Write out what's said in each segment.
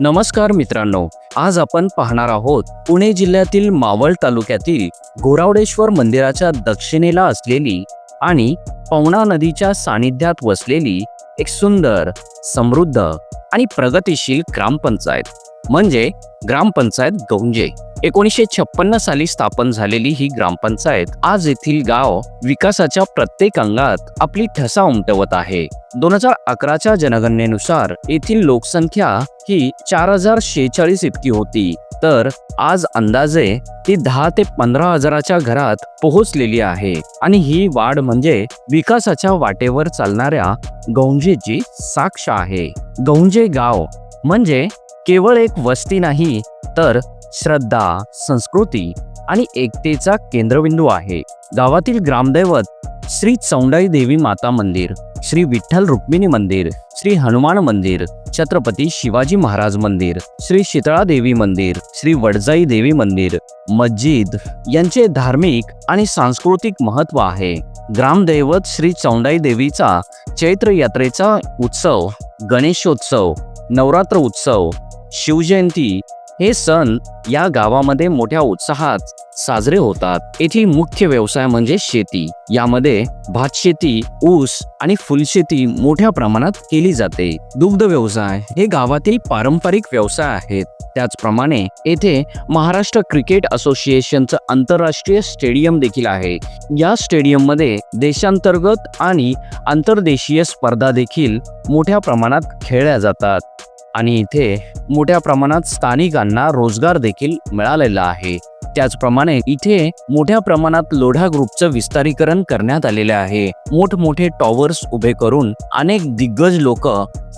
नमस्कार मित्रांनो आज आपण पाहणार आहोत पुणे जिल्ह्यातील मावळ तालुक्यातील गोरावडेश्वर मंदिराच्या दक्षिणेला असलेली आणि पवना नदीच्या सानिध्यात वसलेली एक सुंदर समृद्ध आणि प्रगतिशील ग्रामपंचायत. म्हणजे ग्रामपंचायत गौंजे. एकोणीसशे छप्पन्न साली स्थापन झालेली ही ग्रामपंचायत आज येथील गाव विकासाच्या प्रत्येक अंगात आपली ठसा उमटवत आहे. दोन हजार अकराच्या जनगणनेनुसार येथील लोकसंख्या ही चार हजार शेहेचाळीस इतकी होती. तर आज अंदाजे ती दहा ते पंधरा हजाराच्या घरात पोहोचलेली आहे आणि ही वाढ म्हणजे विकासाच्या वाटेवर चालणाऱ्या गौंजेची साक्ष आहे. गौंजे गाव म्हणजे केवळ एक वस्ती नाही तर श्रद्धा संस्कृती आणि एकतेचा केंद्रबिंदू आहे. गावातील ग्रामदैवत श्री चौंडाई देवी माता मंदिर श्री विठ्ठल रुक्मिणी मंदिर श्री हनुमान मंदिर छत्रपती शिवाजी महाराज मंदिर श्री शीतळा देवी मंदिर श्री वडजाई देवी मंदिर मस्जिद यांचे धार्मिक आणि सांस्कृतिक महत्त्व आहे. ग्रामदैवत श्री चौंडाई देवीचा चैत्र यात्रेचा उत्सव गणेशोत्सव नवरात्र उत्सव शिवजयंती हे सण या गावामध्ये मोठ्या उत्साहात साजरे होतात. येथील मुख्य व्यवसाय म्हणजे शेती. यामध्ये भात शेती ऊस आणि फुलशेती मोठ्या प्रमाणात केली जाते. दुग्ध व्यवसाय हे गावातील पारंपरिक व्यवसाय आहेत. त्याचप्रमाणे येथे महाराष्ट्र क्रिकेट असोसिएशनचं आंतरराष्ट्रीय स्टेडियम देखील आहे. या स्टेडियममध्ये देशांतर्गत आणि आंतरदेशीय स्पर्धा देखील मोठ्या प्रमाणात खेळल्या जातात. आणि इथे मोठ्या प्रमाणात स्थानिकांना रोजगार देखील मिळालेला आहे. त्याचप्रमाणे इथे मोठ्या प्रमाणात लोढा ग्रुपचं विस्तारीकरण करण्यात आलेले आहे. मोठमोठे टॉवर्स उभे करून अनेक दिग्गज लोक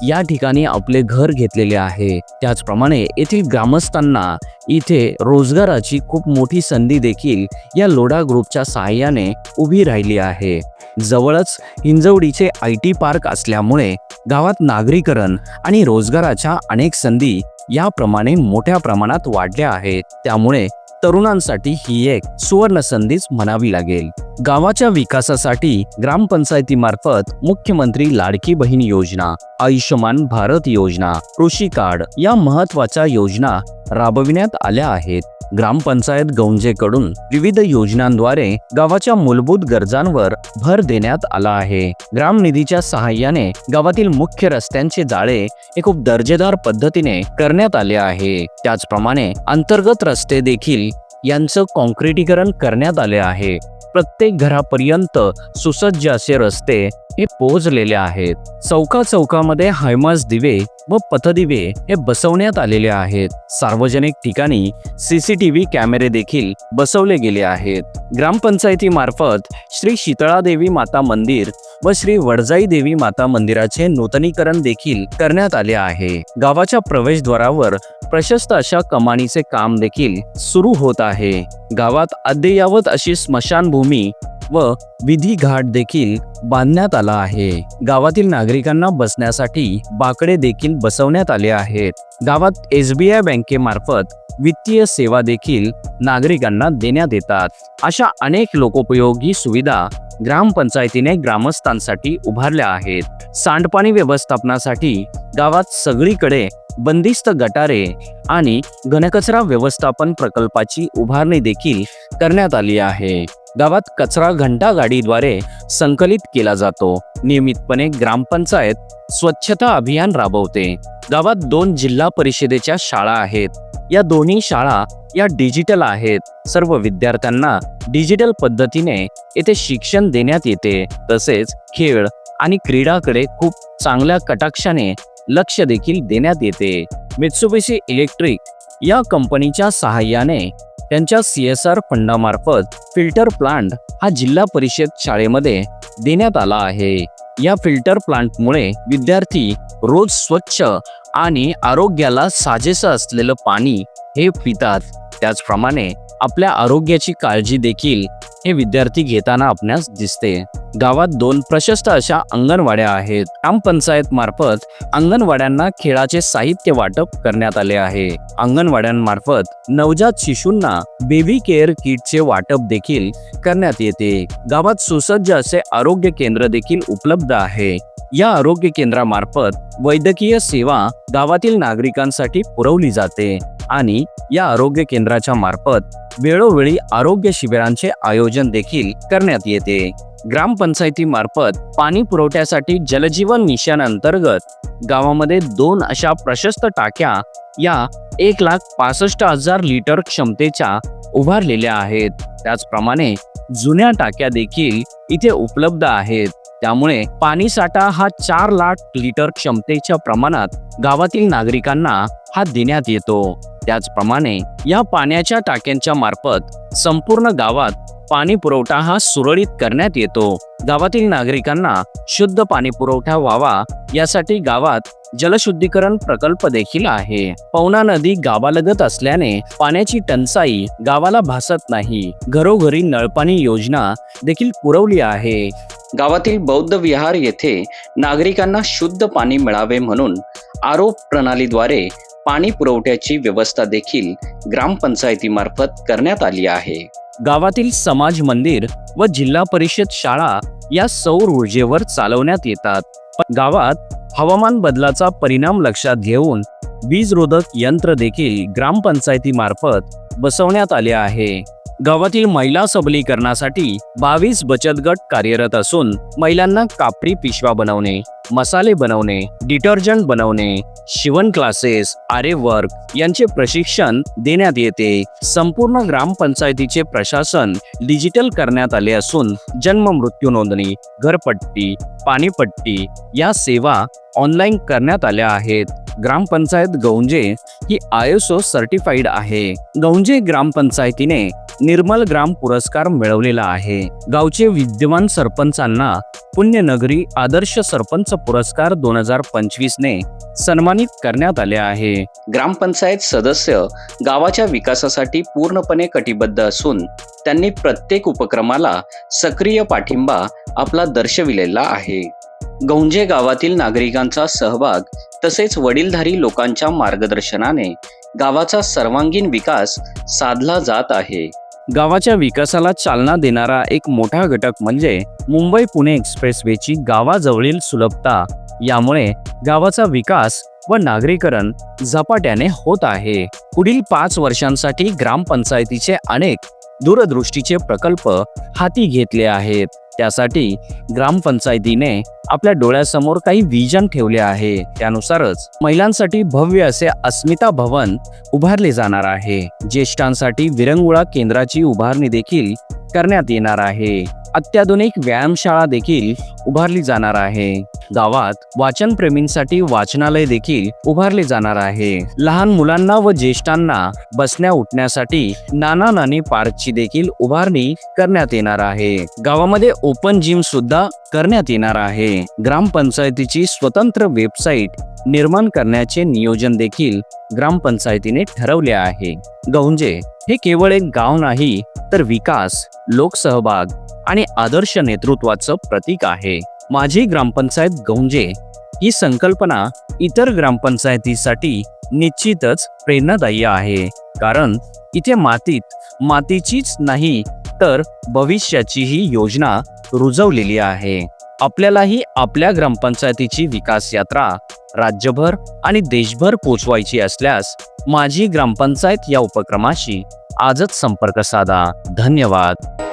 या ठिकाणी आपले घर घेतलेले आहे. त्याचप्रमाणे येथील ग्रामस्थांना इथे रोजगाराची खूप मोठी संधी देखील या लोढा ग्रुपच्या सहाय्याने उभी राहिली आहे. जवळच हिंजवडीचे आय टी पार्क असल्यामुळे गावात नागरीकरण आणि रोजगाराच्या अनेक संधी याप्रमाणे मोठ्या प्रमाणात वाढल्या आहेत. त्यामुळे तरुणांसाठी ही एक सुवर्ण संधीच म्हणावी लागेल. गावाच्या विकासासाठी ग्रामपंचायतीमार्फत मुख्यमंत्री लाडकी बहीण योजना आयुष्यमान भारत योजना कृषी कार्ड या महत्त्वाच्या योजना राबविण्यात आल्या आहेत. ग्रामपंचायत गौंजेकडून विविध योजनांद्वारे गावाच्या मूलभूत गरजांवर भर देण्यात आला आहे. ग्राम निधीच्या सहाय्याने गावातील मुख्य रस्त्यांचे जाळे हे खूप दर्जेदार पद्धतीने करण्यात आले आहे. त्याचप्रमाणे अंतर्गत रस्ते देखील यांचं कॉन्क्रिटीकरण करण्यात आले आहे. प्रत्येक घरापर्यंत सुसज्ज असे रस्ते हे पोहोचलेले आहेत. चौका चौकामध्ये हायमास दिवे व पथदिवे हे बसवण्यात आलेले आहेत. सार्वजनिक ठिकाणी सीसीटीव्ही कॅमेरे देखील बसवले गेले आहेत. ग्रामपंचायतीमार्फत श्री शीतळा देवी माता मंदिर व श्री वडजाई देवी माता मंदिराचे नूतनीकरण देखील करण्यात आले आहे. गावाच्या प्रवेशद्वारावर प्रशस्त अशा कमानीचे काम देखील सुरू होत आहे. गावात अद्ययावत अशी स्मशानभूमी व विधी घाट देखील बांधण्यात आला आहे. गावातील नागरिकांना बसण्यासाठी बाकडे देखील बसवण्यात आले आहेत. गावात एस बी आय बँकेमार्फत वित्तीय सेवा देखील नागरिकांना देण्यात येतात. अशा अनेक लोकोपयोगी सुविधा ग्रामपंचायतीने ग्रामस्थांसाठी उभारल्या आहेत. सांडपाणी व्यवस्थापनासाठी गावात सगळीकडे बंदिस्त गटारे आणि घनकचरा व्यवस्थापन प्रकल्पाची उभारणी देखील करण्यात आली आहे. गावात कचरा घंटा गाडीद्वारे संकलित केला जातो. नियमितपणे ग्रामपंचायत स्वच्छता अभियान राबवते. गावात दोन जिल्हा परिषदेच्या शाळा आहेत. या दोन्ही शाळा या डिजिटल आहेत. सर्व विद्यार्थ्यांना डिजिटल पद्धतीने येथे शिक्षण देण्यात येते. तसेच खेळ आणि क्रीडाकडे खूप चांगल्या कटाक्षाने लक्ष देखील देण्यात येते. मित्सुबिशी इलेक्ट्रिक या कंपनीच्या सहाय्याने त्यांच्या सी एस आर फंडामार्फत फिल्टर प्लांट हा जिल्हा परिषद शाळेमध्ये देण्यात आला आहे. या फिल्टर प्लांटमुळे विद्यार्थी रोज स्वच्छ आणि आरोग्याला साजेसं असलेलं पाणी हे पितात. त्याचप्रमाणे आपल्या आरोग्याची काळजी देखील हे विद्यार्थी घेताना आपणास दिसते. गावात दोन प्रशस्त अशा अंगणवाड्या आहेत. ग्रामपंचायत मार्फत अंगणवाड्यांना खेळाचे साहित्य वाटप करण्यात आले आहे. अंगणवाड्यांमार्फत नवजात शिशूंना बेबी केअर किटचे वाटप देखील करण्यात येते. गावात सुसज्ज असे आरोग्य केंद्र देखील उपलब्ध आहे. या आरोग्य केंद्रामार्फत वैद्यकीय सेवा गावातील नागरिकांसाठी पुरवली जाते. आणि या आरोग्य केंद्राच्या मार्फत वेळोवेळी आरोग्य शिबिरांचे आयोजन देखील करण्यात येते. ग्रामपंचायतीमार्फत पाणी पुरवठ्यासाठी जलजीवन मिशन अंतर्गत गावामध्ये दोन अशा प्रशस्त टाक्या या एक लाख पासष्ट हजार लिटर क्षमतेच्या उभारलेल्या आहेत. त्याचप्रमाणे जुन्या टाक्या देखील इथे उपलब्ध आहेत. त्यामुळे पाणी साठा हा चार लाख लिटर क्षमतेच्या प्रमाणात गावातील नागरिकांना हा देण्यात येतो. त्याचप्रमाणे या पाण्याच्या टाक्यांच्या मार्फत संपूर्ण गावात पाणी पुरवठा हा सुरळीत करण्यात येतो. गावातील नागरिकांना शुद्ध पाणी पुरवठा व्हावा यासाठी गावात जलशुद्धीकरण प्रकल्प देखील आहे. पवना नदी गावालगत असल्याने पाण्याची टंचाई गावाला भासत नाही. घरोघरी नळपाणी योजना देखील पुरवली आहे. गावातील बौद्ध विहार येथे नागरिकांना शुद्ध पाणी मिळावे म्हणून आरोप प्रणालीद्वारे पाणी पुरवठ्याची व्यवस्था देखील ग्रामपंचायतीमार्फत करण्यात आली आहे. गावातील समाज मंदिर व जिल्हा परिषद शाळा या सौर ऊर्जेवर चालवण्यात येतात. पण गावात हवामान बदलाचा परिणाम लक्षात घेऊन वीजरोधक यंत्र देखील ग्रामपंचायतीमार्फत बसवण्यात आले आहे. गावातील महिला सबलीकरणासाठी बावीस बचत गट कार्यरत असून महिलांना कापरी पिशवा बनवणे मसाले बनवणे डिटर्जंट बनवणे शिवण क्लासेस आरे वर्क यांचे प्रशिक्षण देण्यात येते. संपूर्ण ग्रामपंचायतीचे प्रशासन डिजिटल करण्यात आले असून जन्म मृत्यू नोंदणी घरपट्टी पाणीपट्टी या सेवा ऑनलाईन करण्यात आल्या आहेत. ग्रामपंचायत गौंजे ही आय एस ओ सर्टिफाईड आहे. गौंजे ग्रामपंचायतीने निर्मल ग्राम पुरस्कार मिळवलेला आहे. गावचे विद्यमान सरपंचांना पुण्यनगरी आदर्श सरपंच पुरस्कार दोन हजार पंचवीस ने सन्मानित करण्यात आले आहे. ग्रामपंचायत सदस्य गावाच्या विकासासाठी पूर्णपणे कटिबद्ध असून त्यांनी प्रत्येक उपक्रमाला सक्रिय पाठिंबा आपला दर्शविलेला आहे. गौंजे गावातील नागरिकांचा सहभाग तसेच वडीलधारी लोकांच्या मार्गदर्शनाने गावाचा सर्वांगीण विकास साधला जात आहे. गावाच्या विकासाला चालना देणारा एक मोठा घटक म्हणजे मुंबई पुणे एक्सप्रेसवेची गावाजवळील सुलभता. यामुळे गावाचा विकास व नागरीकरण झपाट्याने होत आहे. पुढील पाच वर्षांसाठी ग्रामपंचायतीचे अनेक दूरदृष्टीचे प्रकल्प हाती घेतले आहेत. त्यासाठी ग्रामपंचायतीने आपल्या डोळ्यासमोर काही विजन ठेवले आहे. त्यानुसारच महिलांसाठी भव्य असे अस्मिता भवन उभारले जाणार आहे. ज्येष्ठांसाठी विरंगुळा केंद्राची उभारणी देखील करण्यात येणार आहे. अत्याधुनिक व्यायामशाळा देखील उभारली जाणार आहे. गावात वाचनप्रेमींसाठी वाचनालय देखील उभारले जाणार आहे. लहान मुलांना व ज्येष्ठांना बसण्या उठण्यासाठी नाना नानी पार्कची देखील उभारणी करण्यात येणार आहे. गावामध्ये ओपन जिम सुद्धा करण्यात येणार आहे. ग्रामपंचायतीची स्वतंत्र वेबसाईट निर्माण करण्याचे नियोजन देखील ग्रामपंचायतीने ठरवले आहे. गौंजे हे केवळ एक गाव नाही तर विकास लोकसहभाग आणि आदर्श नेतृत्वाचं प्रतीक आहे. माझी ग्रामपंचायत गौंजे ही संकल्पना इतर ग्रामपंचायतीसाठी निश्चितच प्रेरणादायी आहे. कारण इथे मातीत मातीचीच नाही तर भविष्याचीही योजना रुजवलेली आहे. आपल्यालाही आपल्या ग्रामपंचायतीची विकास यात्रा राज्यभर आणि देशभर पोचवायची असल्यास माझी ग्रामपंचायत या उपक्रमाशी आजच संपर्क साधा. धन्यवाद.